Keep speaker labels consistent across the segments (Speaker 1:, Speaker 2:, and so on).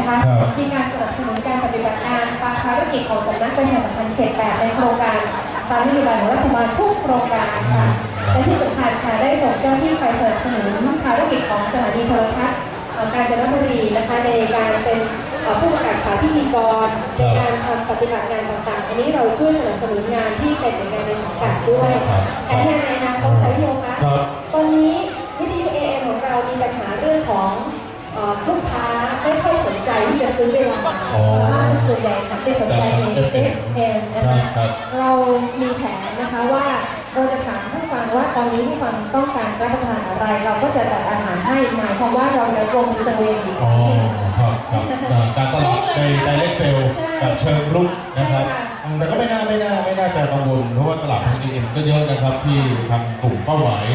Speaker 1: นะคะ
Speaker 2: ครับ
Speaker 1: มีการสนับสนุนการปฏิบัติงานตามภารกิจของสำนักประชาสัมพันธ์เขตแปดในโครงการตามนโยบายของรัฐบาลทุกโครงการค่ะ และที่สำคัญค่ะได้ส่งเจ้าหน้าที่ไปสนับสนุนภารกิจของสถานีโทรทัศน์เอ่อกาญจนบุรีนะคะในการเป็นเอ่อผู้ประกาศข่าวพิธีกรในการทำปฏิบัติงานต่างๆ อันนี้เราช่วยสนับสนุนงานที่เป็นหน่วยงานในสังกัดด้วย
Speaker 2: ครับ
Speaker 1: แผนงานในอนาคตค่ะพี่โยคะ
Speaker 2: ครับ
Speaker 1: ตอนนี้วิทยุ AM ของเรามีปัญหาเรื่องของเอ่อลูกค้าไม่ค่อยสนใจ ที่จะซื้อเวลา
Speaker 2: อ๋อ
Speaker 1: มากส่วนใหญ่หันไปสนใจใน FM นะ
Speaker 2: ครั
Speaker 1: คะ
Speaker 2: บครับ
Speaker 1: เรามีแผนนะคะว่าเราจะถามผู้ฟังว่าตอนนี้ผู้ฟังต้องการรับประทานอะไร เราก็จะจัดอาหารให้หมายความว่าเราจะลงไปเซอร์เวย์อีกค
Speaker 2: อ๋อ
Speaker 1: รั้งหนึ่ง
Speaker 2: ครับครับการตลาดในไดเรกเซล
Speaker 1: ใช่
Speaker 2: แบบเชิงรุกนะครับ
Speaker 1: ใช่ค่ะ
Speaker 2: อืม แต่ก็ไม่น่าไม่น่าไม่น่าจะกังวลเพราะว่าตลาดทางเอ็มก็เยอะนะครับ ที่ทางกลุ่มเป้าหมาย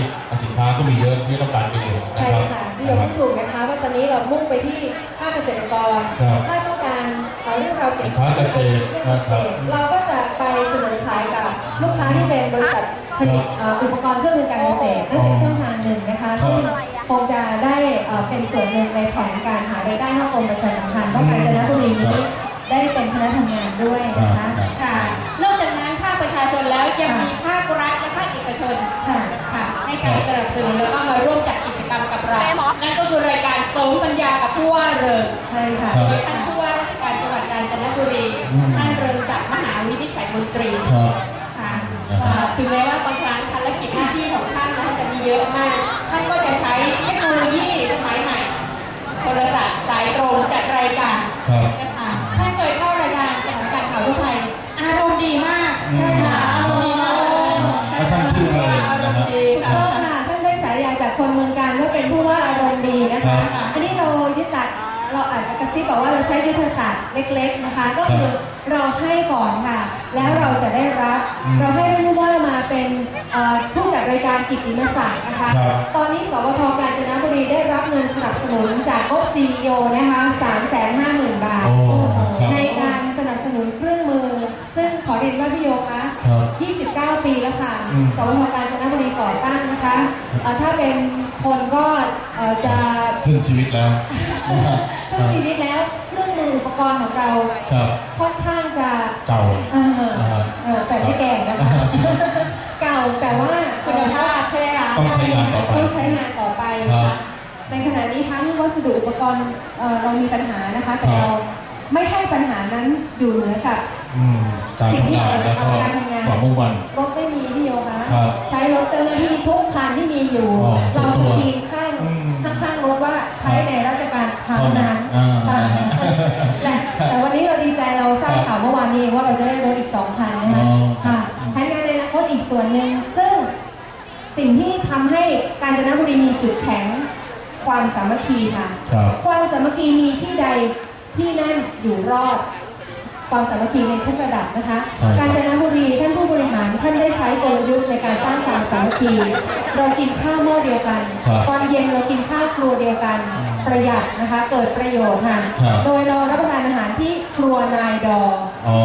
Speaker 2: สินค้าก็มีเยอะที่ต้องการเองนะ
Speaker 1: ใช่
Speaker 2: ครับ
Speaker 1: ค่ะพี่โยมพูดถูกนะคะว่าตอนนี้เรามุ่งไปที่ภาคเกษตรกร
Speaker 2: ครับ
Speaker 1: ถ้าต้องการเอาเรื่องราวเกี่ยว
Speaker 2: สินค้าเกษตร
Speaker 1: เรื่องเกษตรเราก็จะไปเสนอขายกับลูกค้าที่เป็นบริษัทผลิตเอ่ออุปกรณ์เครื่องมือการเกษตรนั่นเป็นช่องทางหนึ่งนะคะซึ่งคงจะได้เอ่อเป็นส่วนหนึ่งในแผนการหารายได้ให้กรมประชาสัมพันธ์เพราะกาญจนบุรีนี้ได้เป็นคณะทำงาน ด้วยนะคะ
Speaker 2: ครับ
Speaker 3: ค่ะ นอกจากนั้นภาคประชาชนแล้วยังมีภาครัฐและภาคเอกชน
Speaker 1: ค่ะ
Speaker 3: ค่ะให้การสนับสนุนแล้วก็มาร่วมจัดกิจกรรมกับเรา นั่นก็คือรายการสมปัญญากับผู้ว่าเริง
Speaker 1: ใช่ค่ะ
Speaker 2: ครับ
Speaker 3: โดยท่านผู้ว่าราชการจังหวัดกาญจนบุรี
Speaker 2: อืม
Speaker 3: ท่านเริงศักดิ์มหาวินิจฉัยมนตรี
Speaker 2: ครับ
Speaker 3: ค่ะ
Speaker 2: นะครับ
Speaker 3: ก็ถึงแม้ว่าบางครั้งภารกิจหน้าที่ของท่านนะคะจะมีเยอะมาก ท่านก็จะใช้เทคโนโลยีสมัยใหม่ โทรศัพท์สายตรงจัดรายการ
Speaker 2: ครับ
Speaker 3: น ว่าอารมณ์ดี
Speaker 2: นะ
Speaker 3: คะ
Speaker 1: ครั
Speaker 2: บ
Speaker 1: อันนี้เรายึดหลักเราอาจจะกระซิบบอกว่าเราใช้ยุทธศาสตร์เล็ก ๆนะคะ ก็คือเราให้ก่อนค่ะ แล้วเราจะได้รับ
Speaker 2: อืม
Speaker 1: เราให้ท่านผู้ว่ามาเป็นเอ่อผู้จัดรายการกิตติมศักดิ์นะคะ
Speaker 2: ครับ
Speaker 1: ตอนนี้สวทกาญจนบุรีได้รับเงินสนับสนุนจากงบ CEO นะคะ350,000 บาท
Speaker 2: โอ้ครับ
Speaker 1: ในการสนับสนุนเครื่องมือ ซึ่งขอเรียนว่าพี่โยคะ
Speaker 2: ครับ
Speaker 1: 29 ปีแล้วค่ะ
Speaker 2: อืม
Speaker 1: สวทกาญจนบุรีก่อตั้ง นะคะเอ่อถ้าเป็นคนก็เอ่อจะ
Speaker 2: ครึ่งชีวิตแล้วนะครับ
Speaker 1: ครึ่งชีวิตแล้วเครื่องมืออุปกรณ์ของเรา
Speaker 2: ครับ
Speaker 1: ค่อนข้างจะ
Speaker 2: เก่า
Speaker 1: เออ
Speaker 2: อ่า
Speaker 1: เออแต่ไม่แก่นะคะ เก่าแต่ว่า
Speaker 3: คุณภาพใช่ไหมคะ
Speaker 2: ต้องใช้งานต่อไป
Speaker 1: ต้องใช้งานต่อไป
Speaker 2: ครับ
Speaker 1: ค่ะในขณะนี้ทั้งวัสดุอุปกรณ์เอ่อเรามีปัญหานะคะแต่
Speaker 2: ครับ
Speaker 1: เราไม่ให้ปัญหานั้นอยู่เหนือกับ
Speaker 2: อืมการทำงานแล้วก็
Speaker 1: การทำงาน
Speaker 2: ความมุ่งมั่น
Speaker 1: รถไม่มีพี่โยคะ
Speaker 2: ครับ
Speaker 1: ใช้ร คันที่มีอยู่
Speaker 2: อ๋อ
Speaker 1: เรา
Speaker 2: ส่
Speaker 1: ส
Speaker 2: วนตัว
Speaker 1: กรีนข้าง
Speaker 2: อืม
Speaker 1: ข้างๆรถว่าใช้ในราชการเท่านั้น
Speaker 2: อ่า
Speaker 1: ค่ะและแต่วันนี้เราดีใจเราทราบข่าวเมื่อวานนี้เองว่าเราจะได้รถอีกสองคันนะคะ
Speaker 2: อ๋อ
Speaker 1: ค่ะแผนงานในอนาคตอีกส่วนหนึ่งซึ่งสิ่งที่ทำให้กาญจนบุรีมีจุดแข็งความสามัคคีค่ะ
Speaker 2: ครับ
Speaker 1: ความสามัคคีมีที่ใดที่นั่นอยู่รอด ความสามัคคีในทุกระดับนะคะ
Speaker 2: ใช่ครับ
Speaker 1: กาญจนบุ ท่านได้ใช้กลยุทธ์ในการสร้างความสามัคคีเรากินข้าวหม้อเดียวกัน
Speaker 2: ครับ
Speaker 1: ตอนเย็นเรากินข้าวครัวเดียวกัน ประหยัดนะคะ เกิดประโยชน์ค่ะ
Speaker 2: ครับ
Speaker 1: โดยเรารับประทานอาหารที่ครัวนายดอ
Speaker 2: อ๋อ
Speaker 1: ค่ะ
Speaker 2: ครับ